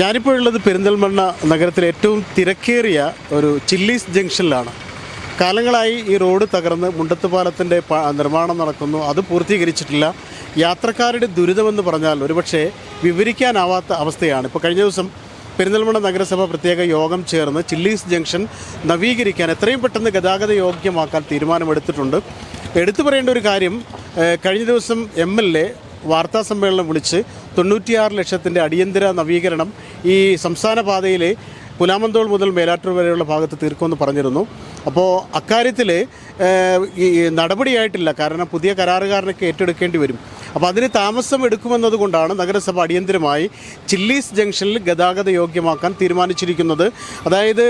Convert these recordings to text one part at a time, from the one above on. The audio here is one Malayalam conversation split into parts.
ഞാനിപ്പോൾ ഉള്ളത് പെരിന്തൽമണ്ണ നഗരത്തിലെ ഏറ്റവും തിരക്കേറിയ ഒരു ചില്ലീസ് ജംഗ്ഷനിലാണ്. കാലങ്ങളായി ഈ റോഡ് തകർന്ന് മുണ്ടത്ത് പാലത്തിന്റെ നിർമ്മാണം നടക്കുന്നു. അത് പൂർത്തീകരിച്ചിട്ടില്ല. യാത്രക്കാരുടെ ദുരിതമെന്ന് പറഞ്ഞാൽ ഒരുപക്ഷെ വിവരിക്കാനാവാത്ത അവസ്ഥയാണ്. ഇപ്പോൾ കഴിഞ്ഞ ദിവസം പെരിന്തൽമണ്ണ നഗരസഭ പ്രത്യേക യോഗം ചേർന്ന് ചില്ലീസ് ജംഗ്ഷൻ നവീകരിക്കാൻ എത്രയും പെട്ടെന്ന് ഗതാഗത യോഗ്യമാക്കാൻ തീരുമാനമെടുത്തിട്ടുണ്ട്. എടുത്തു പറയേണ്ട ഒരു കാര്യം കഴിഞ്ഞ ദിവസം എം എൽ എ വാർത്താസമ്മേളനം വിളിച്ച് തൊണ്ണൂറ്റിയാറ് ലക്ഷത്തിന്റെ അടിയന്തര നവീകരണം ഈ സംസ്ഥാന പാതയിലെ പുലാമന്തോൾ മുതൽ മേലാറ്റൂർ വരെയുള്ള ഭാഗത്ത് തീർക്കുമെന്ന് പറഞ്ഞിരുന്നു. അപ്പോൾ അക്കാര്യത്തിൽ ഈ നടപടിയായിട്ടില്ല. കാരണം പുതിയ കരാറുകാരനൊക്കെ ഏറ്റെടുക്കേണ്ടി വരും. അപ്പോൾ അതിന് താമസം എടുക്കുമെന്നതുകൊണ്ടാണ് നഗരസഭ അടിയന്തരമായി ചില്ലീസ് ജംഗ്ഷനിൽ ഗതാഗത യോഗ്യമാക്കാൻ തീരുമാനിച്ചിരിക്കുന്നത്. അതായത്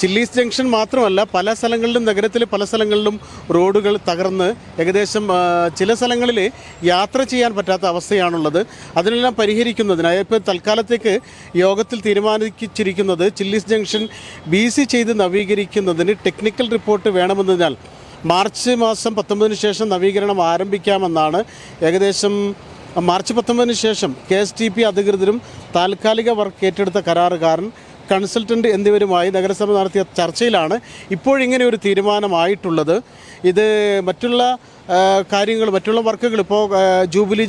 ചില്ലീസ് ജംഗ്ഷൻ മാത്രമല്ല പല സ്ഥലങ്ങളിലും നഗരത്തിലെ പല സ്ഥലങ്ങളിലും റോഡുകൾ തകർന്ന് ഏകദേശം ചില സ്ഥലങ്ങളിൽ യാത്ര ചെയ്യാൻ പറ്റാത്ത അവസ്ഥയാണുള്ളത്. അതിനെല്ലാം പരിഹരിക്കുന്നതിനായി ഇപ്പോൾ തൽക്കാലത്തേക്ക് യോഗത്തിൽ തീരുമാനിച്ചിരിക്കുന്നത് ചില്ലീസ് ജംഗ്ഷൻ ബി ചെയ്ത് നവീകരിക്കുന്നതിന് ടെക്നിക്കൽ റിപ്പോർട്ട് വേണമെന്നതിനാൽ മാർച്ച് മാസം പത്തൊമ്പതിന് ശേഷം നവീകരണം ആരംഭിക്കാമെന്നാണ് ഏകദേശം മാർച്ച് പത്തൊമ്പതിന് ശേഷം കെ എസ് ടി പി അധികൃതരും താൽക്കാലിക വർക്ക് ഏറ്റെടുത്ത കരാറുകാരൻ കൺസൾട്ടന്റ് എന്നിവരുമായി നഗരസഭ നടത്തിയ ചർച്ചയിലാണ് ഇപ്പോഴിങ്ങനെ ഒരു തീരുമാനമായിട്ടുള്ളത്. ഇത് മറ്റുള്ള കാര്യങ്ങൾ മറ്റുള്ള വർക്കുകൾ ഇപ്പോൾ ജൂബിലി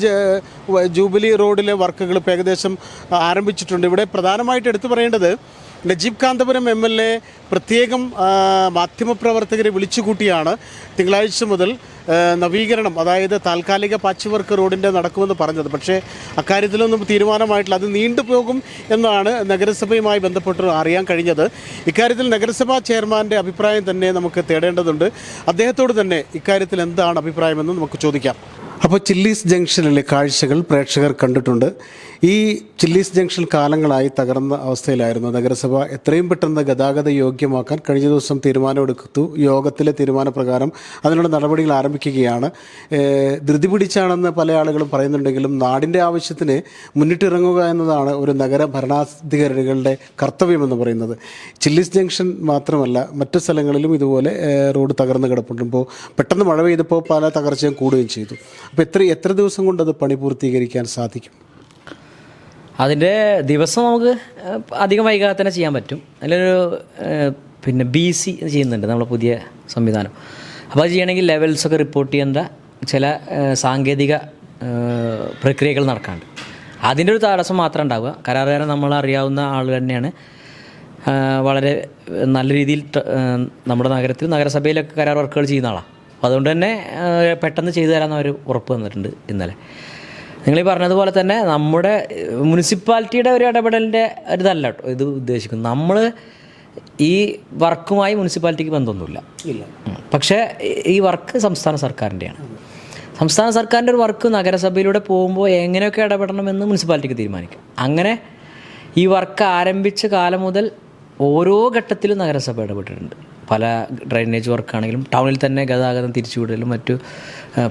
ജൂബിലി റോഡിലെ വർക്കുകൾ ഇപ്പോൾ ഏകദേശം ആരംഭിച്ചിട്ടുണ്ട്. ഇവിടെ പ്രധാനമായിട്ട് എടുത്തു പറയേണ്ടത് Najeeb Kanthapuram M L A പ്രത്യേകം മാധ്യമപ്രവർത്തകരെ വിളിച്ചുകൂട്ടിയാണ് തിങ്കളാഴ്ച മുതൽ നവീകരണം അതായത് താൽക്കാലിക പാച്ച് വർക്ക് റോഡിന്റെ നടക്കുമെന്ന് പറഞ്ഞത്. പക്ഷേ അക്കാര്യത്തിലൊന്നും തീരുമാനമായിട്ടില്ല. അത് നീണ്ടുപോകും എന്നാണ് നഗരസഭയുമായി ബന്ധപ്പെട്ട് അറിയാൻ കഴിഞ്ഞത്. ഇക്കാര്യത്തിൽ നഗരസഭാ ചെയർമാന്റെ അഭിപ്രായം തന്നെ നമുക്ക് തേടേണ്ടതുണ്ട്. അദ്ദേഹത്തോട് തന്നെ ഇക്കാര്യത്തിൽ എന്താണ് അഭിപ്രായമെന്ന് നമുക്ക് ചോദിക്കാം. അപ്പോൾ ചില്ലീസ് ജംഗ്ഷനിലെ കാഴ്ചകൾ പ്രേക്ഷകർ കണ്ടിട്ടുണ്ട്. ഈ ചില്ലീസ് ജംഗ്ഷൻ കാലങ്ങളായി തകർന്ന അവസ്ഥയിലായിരുന്നു നഗരസഭ എത്രയും പെട്ടെന്ന് ഗതാഗത യോഗ്യമാക്കാൻ കഴിഞ്ഞ ദിവസം തീരുമാനമെടുത്തു. യോഗത്തിലെ തീരുമാനപ്രകാരം അതിനുള്ള നടപടികൾ ആരംഭിക്കുകയാണ്. ധൃതി പിടിച്ചാണെന്ന് പല ആളുകളും പറയുന്നുണ്ടെങ്കിലും നാടിന്റെ ആവശ്യത്തിന് മുന്നിട്ടിറങ്ങുക എന്നതാണ് ഒരു നഗര ഭരണാധികാരികളുടെ കർത്തവ്യമെന്ന് പറയുന്നത്. ചില്ലീസ് ജംഗ്ഷൻ മാത്രമല്ല മറ്റു സ്ഥലങ്ങളിലും ഇതുപോലെ റോഡ് തകർന്ന് കിടപ്പുണ്ട്. ഇപ്പോൾ പെട്ടെന്ന് മഴ പെയ്തപ്പോൾ പല തകർച്ചയും കൂടുകയും ചെയ്തു. അപ്പോൾ എത്ര എത്ര ദിവസം കൊണ്ട് അത് പണി പൂർത്തീകരിക്കാൻ സാധിക്കും? അതിന്റെ ദിവസം നമുക്ക് അധികം വൈകാതെ തന്നെ ചെയ്യാൻ പറ്റും. അതിലൊരു പിന്നെ ബി സി ചെയ്യുന്നുണ്ട് നമ്മളെ പുതിയ സംവിധാനം. അപ്പോൾ അത് ചെയ്യണമെങ്കിൽ ലെവൽസൊക്കെ റിപ്പോർട്ട് ചെയ്യേണ്ട ചില സാങ്കേതിക പ്രക്രിയകൾ നടക്കാണ്ട് അതിന്റെ ഒരു തടസ്സം മാത്രം ഉണ്ടാവുക. കരാറുകാരൻ നമ്മൾ അറിയാവുന്ന ആൾ തന്നെയാണ്. വളരെ നല്ല രീതിയിൽ നമ്മുടെ നഗരത്തിൽ നഗരസഭയിലൊക്കെ കരാർ വർക്കുകൾ ചെയ്യുന്ന ആളാണ് അതുകൊണ്ട് തന്നെ പെട്ടെന്ന് ചെയ്തു തരാമെന്ന് അവർ ഉറപ്പ് തന്നിട്ടുണ്ട് ഇന്നലെ. നിങ്ങൾ ഈ പറഞ്ഞതുപോലെ തന്നെ നമ്മുടെ മുനിസിപ്പാലിറ്റിയുടെ ഒരു ഇടപെടലിന്റെ ഒരു ഇതല്ല കേട്ടോ ഇത് ഉദ്ദേശിക്കുന്നു നമ്മൾ ഈ വർക്കുമായി മുനിസിപ്പാലിറ്റിക്ക് ബന്ധമൊന്നുമില്ല. ഇല്ല. പക്ഷേ ഈ- വർക്ക് സംസ്ഥാന സർക്കാരിന്റെയാണ്. സംസ്ഥാന സർക്കാരിന്റെ ഒരു വർക്ക് നഗരസഭയിലൂടെ പോകുമ്പോൾ എങ്ങനെയൊക്കെ ഇടപെടണമെന്ന് മുനിസിപ്പാലിറ്റിക്ക് തീരുമാനിക്കും. അങ്ങനെ ഈ വർക്ക് ആരംഭിച്ച കാലം മുതൽ ഓരോ ഘട്ടത്തിലും നഗരസഭ ഇടപെട്ടിട്ടുണ്ട്. പല ഡ്രൈനേജ് വർക്കാണെങ്കിലും ടൗണിൽ തന്നെ ഗതാഗതം തിരിച്ചുവിടലും മറ്റു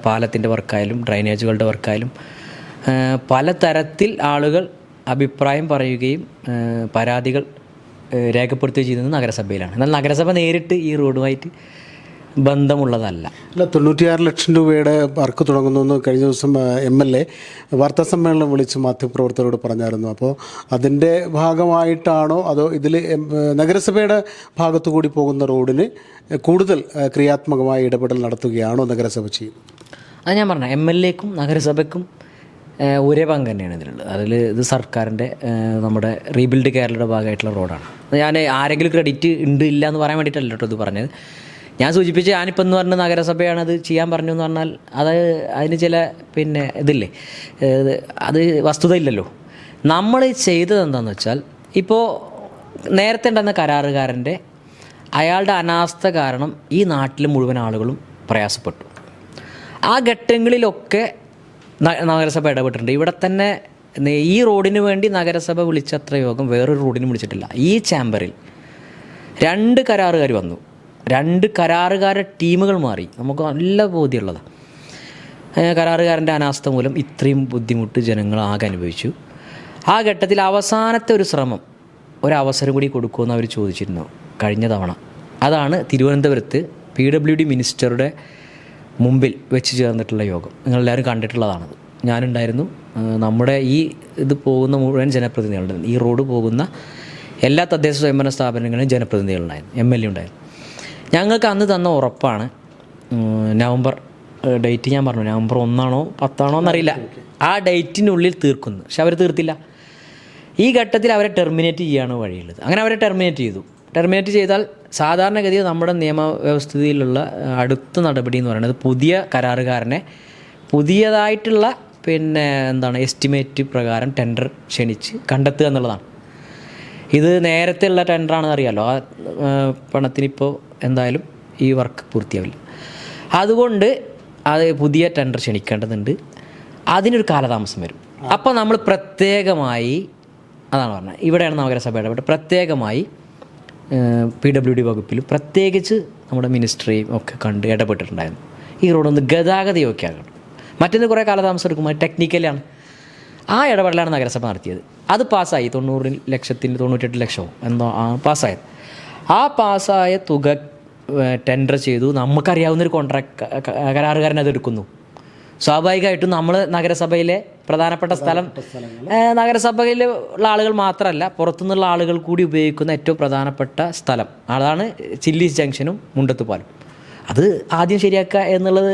പാലത്തിന്റെ വർക്കായാലും ഡ്രൈനേജുകളുടെ വർക്കായാലും പലതരത്തിൽ ആളുകൾ അഭിപ്രായം പറയുകയും പരാതികൾ രേഖപ്പെടുത്തുകയും ചെയ്യുന്നത് നഗരസഭയിലാണ്. എന്നാൽ നഗരസഭ നേരിട്ട് ഈ റോഡുമായിട്ട് ബന്ധമുള്ളതല്ല. അല്ല തൊണ്ണൂറ്റിയാറ് ലക്ഷം രൂപയുടെ വർക്ക് തുടങ്ങുന്നു എന്ന് കഴിഞ്ഞ ദിവസം എം എൽ എ വാർത്താ സമ്മേളനം വിളിച്ച് മാധ്യമപ്രവർത്തകരോട് പറഞ്ഞായിരുന്നു. അപ്പോൾ അതിന്റെ ഭാഗമായിട്ടാണോ അതോ ഇതിൽ നഗരസഭയുടെ ഭാഗത്തു കൂടി പോകുന്ന റോഡിന് കൂടുതൽ ക്രിയാത്മകമായ ഇടപെടൽ നടത്തുകയാണോ നഗരസഭ ചെയ്യുന്നത്? അത് ഞാൻ പറഞ്ഞ എം എൽ എക്കും നഗരസഭയ്ക്കും ഒരേ പങ്ക് തന്നെയാണ് ഇതിലുള്ളത്. അതിൽ ഇത് സർക്കാരിന്റെ നമ്മുടെ റീബിൽഡ് കേരളയുടെ ഭാഗമായിട്ടുള്ള റോഡാണ്. ഞാൻ ആരെങ്കിലും ക്രെഡിറ്റ് ഉണ്ട് ഇല്ല എന്ന് പറയാൻ വേണ്ടിയിട്ടല്ല ഇത് പറഞ്ഞത്. ഞാൻ സൂചിപ്പിച്ച് ഞാനിപ്പോൾ എന്ന് പറഞ്ഞ നഗരസഭയാണ് അത് ചെയ്യാൻ പറഞ്ഞു എന്ന് പറഞ്ഞാൽ അത് അതിന് ചില പിന്നെ ഇതില്ലേ അത് വസ്തുത ഇല്ലല്ലോ. നമ്മൾ ചെയ്തത് എന്താണെന്ന് വെച്ചാൽ ഇപ്പോൾ നേരത്തെ ഉണ്ടെന്ന കരാറുകാരന്റെ അയാളുടെ അനാസ്ഥ കാരണം ഈ നാട്ടിലെ മുഴുവൻ ആളുകളും പ്രയാസപ്പെട്ടു. ആ ഘട്ടങ്ങളിലൊക്കെ നഗരസഭ ഇടപെട്ടിട്ടുണ്ട്. ഇവിടെ തന്നെ ഈ റോഡിന് വേണ്ടി നഗരസഭ വിളിച്ചത്ര യോഗം വേറൊരു റോഡിന് വിളിച്ചിട്ടില്ല. ഈ ചാമ്പറിൽ രണ്ട് കരാറുകാർ വന്നു. രണ്ട് കരാറുകാരുടെ ടീമുകൾ മാറി. നമുക്ക് നല്ല ബോധ്യമുള്ളതാണ് കരാറുകാരന്റെ അനാസ്ഥ മൂലം ഇത്രയും ബുദ്ധിമുട്ട് ജനങ്ങൾ ആകെ അനുഭവിച്ചു. ആ ഘട്ടത്തിൽ അവസാനത്തെ ഒരു ശ്രമം ഒരവസരം കൂടി കൊടുക്കുമെന്ന് അവർ ചോദിച്ചിരുന്നു കഴിഞ്ഞ തവണ. അതാണ് തിരുവനന്തപുരത്ത് പി ഡബ്ല്യു ഡി മിനിസ്റ്ററുടെ മുമ്പിൽ വെച്ച് ചേർന്നിട്ടുള്ള യോഗം. നിങ്ങളെല്ലാവരും കണ്ടിട്ടുള്ളതാണത്. ഞാനുണ്ടായിരുന്നു. നമ്മുടെ ഈ ഇത് പോകുന്ന മുഴുവൻ ജനപ്രതിനിധികളുണ്ട് ഈ റോഡ് പോകുന്ന എല്ലാ തദ്ദേശ സ്വയംഭരണ സ്ഥാപനങ്ങളിലും ജനപ്രതിനിധികളുണ്ടായിരുന്നു. എം എൽ എ ഉണ്ടായിരുന്നു. ഞങ്ങൾക്ക് അന്ന് തന്ന ഉറപ്പാണ് നവംബർ ഡേറ്റ് ഞാൻ പറഞ്ഞു. നവംബർ ഒന്നാണോ പത്താണോ എന്നറിയില്ല. ആ ഡേറ്റിനുള്ളിൽ തീർക്കുന്നു. പക്ഷെ അവർ തീർത്തില്ല. ഈ ഘട്ടത്തിൽ അവരെ ടെർമിനേറ്റ് ചെയ്യാണ് വഴിയുള്ളത്. അങ്ങനെ അവരെ ടെർമിനേറ്റ് ചെയ്തു. ടെർമിനേറ്റ് ചെയ്താൽ സാധാരണഗതിയിൽ നമ്മുടെ നിയമവ്യവസ്ഥയിലുള്ള ഏഹ്, അടുത്ത നടപടി എന്ന് പറയുന്നത് പുതിയ കരാറുകാരനെ പുതിയതായിട്ടുള്ള പിന്നെ എന്താണ് എസ്റ്റിമേറ്റ് പ്രകാരം ടെൻഡർ ക്ഷണിച്ച് കണ്ടെത്തുക എന്നുള്ളതാണ്. ഇത് നേരത്തെ ഉള്ള ടെൻഡറാണെന്ന് അറിയാമല്ലോ ആ പണത്തിന് പണത്തിനിപ്പോൾ എന്തായാലും ഈ വർക്ക് പൂർത്തിയാവില്ല. അതുകൊണ്ട് അത് പുതിയ ടെൻഡർ ക്ഷണിക്കേണ്ടതുണ്ട്. അതിനൊരു കാലതാമസം വരും. അപ്പോൾ നമ്മൾ പ്രത്യേകമായി അതാണ് പറഞ്ഞത് ഇവിടെയാണ് നഗരസഭ ഇടപെട്ട് പ്രത്യേകമായി പി ഡബ്ല്യു ഡി വകുപ്പിൽ പ്രത്യേകിച്ച് നമ്മുടെ മിനിസ്ട്രിയും ഒക്കെ കണ്ട് ഇടപെട്ടിട്ടുണ്ടായിരുന്നു. ഈ റോഡൊന്ന് ഗതാഗത ആകണം. മറ്റൊന്ന് കുറേ കാലതാമസം എടുക്കുമ്പോൾ ടെക്നിക്കലാണ്. ആ ഇടപെടലാണ് നഗരസഭ നടത്തിയത്. അത് പാസ്സായി. തൊണ്ണൂറ് ലക്ഷത്തിന് തൊണ്ണൂറ്റെട്ട് ലക്ഷമോ എന്തോ ആ പാസ്സായത്. ആ പാസ്സായ തുക ടെൻഡർ ചെയ്തു. നമുക്കറിയാവുന്നൊരു കോൺട്രാക്ട് കരാറുകാരൻ അത് എടുക്കുന്നു സ്വാഭാവികമായിട്ടും നമ്മൾ നഗരസഭയിലെ പ്രധാനപ്പെട്ട സ്ഥലം നഗരസഭയിലുള്ള ഉള്ള ആളുകൾ മാത്രമല്ല പുറത്തുനിന്നുള്ള ആളുകൾ കൂടി ഉപയോഗിക്കുന്ന ഏറ്റവും പ്രധാനപ്പെട്ട സ്ഥലം. അതാണ് ചില്ലീസ് ജംഗ്ഷനും മുണ്ടത്തുപാലും. അത് ആദ്യം ശരിയാക്കുക എന്നുള്ളത്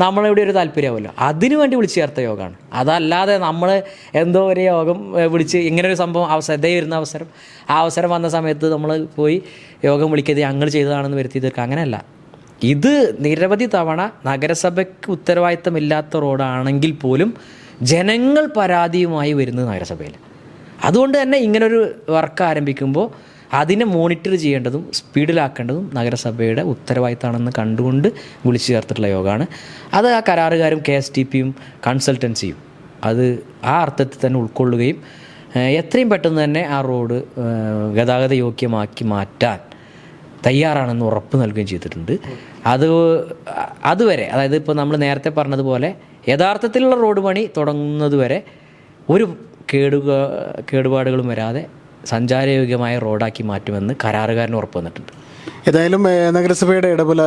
നമ്മളിവിടെ ഒരു താല്പര്യമാവുമല്ലോ. അതിനു വേണ്ടി വിളിച്ചു ചേർത്ത യോഗമാണ്. അതല്ലാതെ നമ്മൾ എന്തോ ഒരു യോഗം വിളിച്ച് ഇങ്ങനെ ഒരു സംഭവം അവസരം ഇതേ വരുന്ന അവസരം. ആ അവസരം വന്ന സമയത്ത് നമ്മൾ പോയി യോഗം വിളിക്കരുത് ഞങ്ങൾ ചെയ്തതാണെന്ന് വരുത്തി തീർക്കുക അങ്ങനെയല്ല. ഇത് നിരവധി തവണ നഗരസഭയ്ക്ക് ഉത്തരവാദിത്തമില്ലാത്ത റോഡാണെങ്കിൽ പോലും ജനങ്ങൾ പരാതിയുമായി വരുന്നത് നഗരസഭയിൽ. അതുകൊണ്ട് തന്നെ ഇങ്ങനൊരു വർക്ക് ആരംഭിക്കുമ്പോൾ അതിനെ മോണിറ്റർ ചെയ്യേണ്ടതും സ്പീഡിലാക്കേണ്ടതും നഗരസഭയുടെ ഉത്തരവാദിത്തമാണെന്ന് കണ്ടുകൊണ്ട് വിളിച്ചു ചേർത്തിട്ടുള്ള യോഗമാണ്. അത് ആ കരാറുകാരും കെ എസ് ടി പിയും കൺസൾട്ടൻസിയും അത് ആ അർത്ഥത്തിൽ തന്നെ ഉൾക്കൊള്ളുകയും എത്രയും പെട്ടെന്ന് തന്നെ ആ റോഡ് ഗതാഗത യോഗ്യമാക്കി മാറ്റാൻ തയ്യാറാണെന്ന് ഉറപ്പ് നൽകുകയും ചെയ്തിട്ടുണ്ട്. അത് അതുവരെ അതായത് ഇപ്പോൾ നമ്മൾ നേരത്തെ പറഞ്ഞതുപോലെ യഥാർത്ഥത്തിലുള്ള റോഡ് പണി തുടങ്ങുന്നതുവരെ ഒരു കേടുക കേടുപാടുകളും വരാതെ സഞ്ചാരയോഗ്യമായ റോഡാക്കി മാറ്റുമെന്ന് കരാറുകാരന് ഉറപ്പ് വന്നിട്ടുണ്ട്. ഏതായാലും നഗരസഭയുടെ ഇടപെടൽ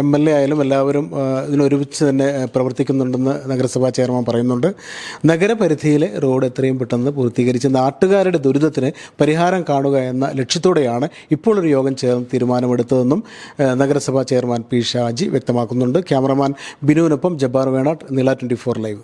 എം എൽ എ ആയാലും എല്ലാവരും ഇതിനൊരുമിച്ച് തന്നെ പ്രവർത്തിക്കുന്നുണ്ടെന്ന് നഗരസഭാ ചെയർമാൻ പറയുന്നുണ്ട്. നഗരപരിധിയിലെ റോഡ് എത്രയും പെട്ടെന്ന് പൂർത്തീകരിച്ച് നാട്ടുകാരുടെ ദുരിതത്തിന് പരിഹാരം കാണുക എന്ന ലക്ഷ്യത്തോടെയാണ് ഇപ്പോൾ ഒരു യോഗം ചേർന്ന് തീരുമാനമെടുത്തതെന്നും നഗരസഭാ ചെയർമാൻ പി ഷാജി വ്യക്തമാക്കുന്നുണ്ട്. ക്യാമറമാൻ ബിനുവിനൊപ്പം ജബ്ബാർ വേണാട്ട് നില ട്വന്റി ഫോർ ലൈവ്.